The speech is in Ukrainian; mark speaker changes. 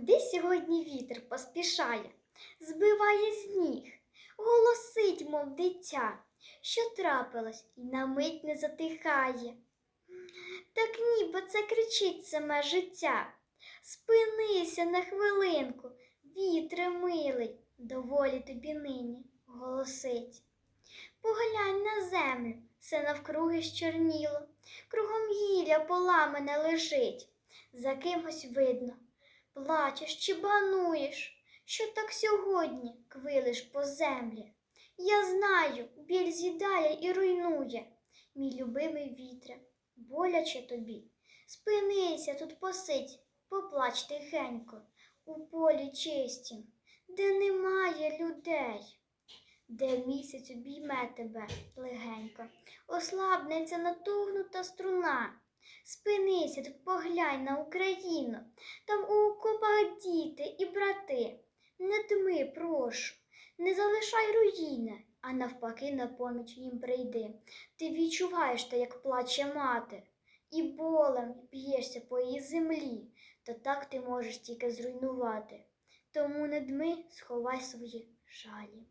Speaker 1: Куди сьогодні вітер поспішає, збиває сніг, голосить, мов дитя, що трапилось і на мить не затихає. Так ніби це кричить саме життя. Спинися на хвилинку, вітре милий, доволі тобі нині голосить. Поглянь на землю, все навкруги щорніло, кругом гілля поламане лежить, за кимось видно, плачеш чи бануєш, що так сьогодні квилиш по землі. Я знаю, біль з'їдає і руйнує, мій любимий вітре, боляче тобі. Спинися тут посидь, поплач тихенько, у полі чистім, де немає людей, де місяць обійме тебе легенько, ослабнеться натугнута струна. Спинися тут поглянь на Україну, там у окопах діти і брати. Не дми, прошу, не залишай руїни, а навпаки на поміч їм прийди. Ти відчуваєш те, як плаче мати, і болем б'єшся по її землі, то так ти можеш тільки зруйнувати. Тому не дми, сховай свої жалі.